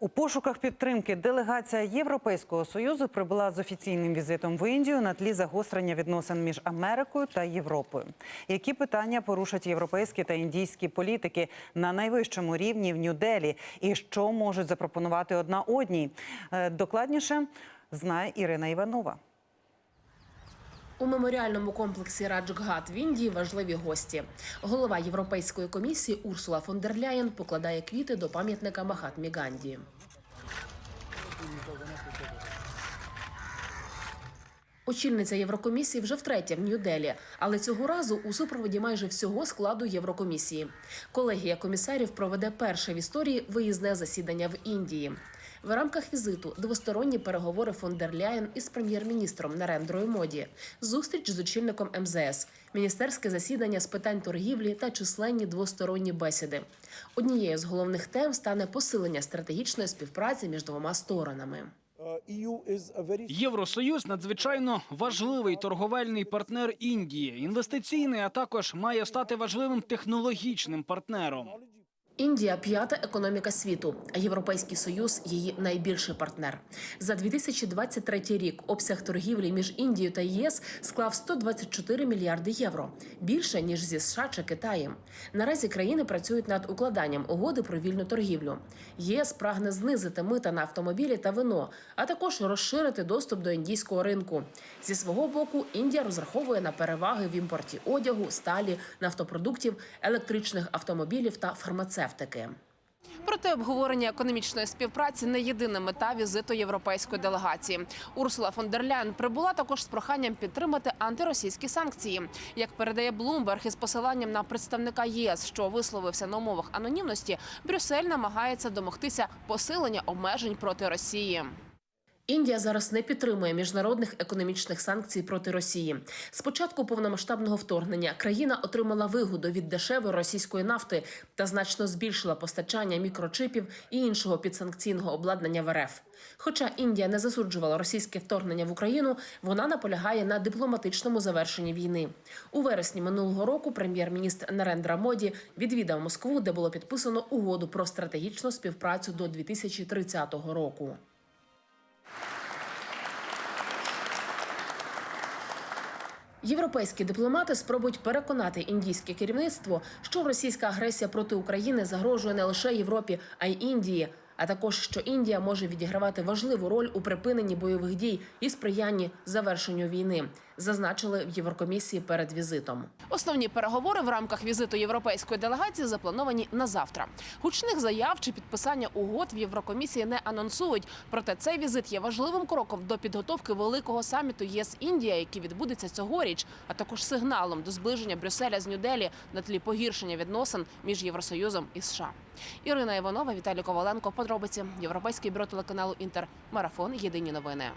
У пошуках підтримки делегація Європейського союзу прибула з офіційним візитом в Індію на тлі загострення відносин між Америкою та Європою. Які питання порушать європейські та індійські політики на найвищому рівні в Нью-Делі? І що можуть запропонувати одна одній? Е, Докладніше знає Ірина Іванова. У меморіальному комплексі Раджгат в Індії важливі гості. Голова Європейської комісії Урсула фон дер Ляєн покладає квіти до пам'ятника Махатмі Ганді. Очільниця Єврокомісії вже втретє в Нью-Делі, але цього разу у супроводі майже всього складу Єврокомісії. Колегія комісарів проведе перше в історії виїзне засідання в Індії. В рамках візиту двосторонні переговори фон дер Ляєн із прем'єр-міністром Нарендрою Моді, зустріч з очільником МЗС, міністерське засідання з питань торгівлі та численні двосторонні бесіди. Однією з головних тем стане посилення стратегічної співпраці між двома сторонами. Very Євросоюз надзвичайно важливий торговельний партнер Індії, інвестиційний, а також має стати важливим технологічним партнером. Індія п'ята економіка світу, а Європейський Союз її найбільший партнер. За 2023 рік обсяг торгівлі між Індією та ЄС склав 124 мільярди євро, більше ніж зі США чи Китаєм. Наразі країни працюють над укладанням угоди про вільну торгівлю. ЄС прагне знизити мита на автомобілі та вино, а також розширити доступ до індійського ринку. Зі свого боку, Індія розраховує на переваги в імпорті одягу, сталі, нафтопродуктів, електричних автомобілів та фармацевтики. Проте обговорення економічної співпраці не єдина мета візиту європейської делегації. Урсула фон дер Ляйн прибула також з проханням підтримати антиросійські санкції. Як передає Блумберг із посиланням на представника ЄС, що висловився на умовах анонімності, Брюссель намагається домогтися посилення обмежень проти Росії. Індія зараз не підтримує міжнародних економічних санкцій проти Росії. З початку повномасштабного вторгнення країна отримала вигоду від дешевої російської нафти та значно збільшила постачання мікрочипів і іншого підсанкційного обладнання в РФ. Хоча Індія не засуджувала російське вторгнення в Україну, вона наполягає на дипломатичному завершенні війни. У вересні минулого року прем'єр-міністр Нарендра Моді відвідав Москву, де було підписано угоду про стратегічну співпрацю до 2030 року. Європейські дипломати спробують переконати індійське керівництво, що російська агресія проти України загрожує не лише Європі, а й Індії. А також що Індія може відігравати важливу роль у припиненні бойових дій і сприянні завершенню війни, зазначили в Єврокомісії перед візитом. Основні переговори в рамках візиту європейської делегації заплановані на завтра. Гучних заяв чи підписання угод в Єврокомісії не анонсують. Проте цей візит є важливим кроком до підготовки великого саміту ЄС Індія, який відбудеться цьогоріч, а також сигналом до зближення Брюсселя з Нью-Делі на тлі погіршення відносин між Євросоюзом і США. Ірина Іванова, Віталій Коваленко. Подробиці Європейське бюро телеканалу Інтер. Марафон. Єдині новини.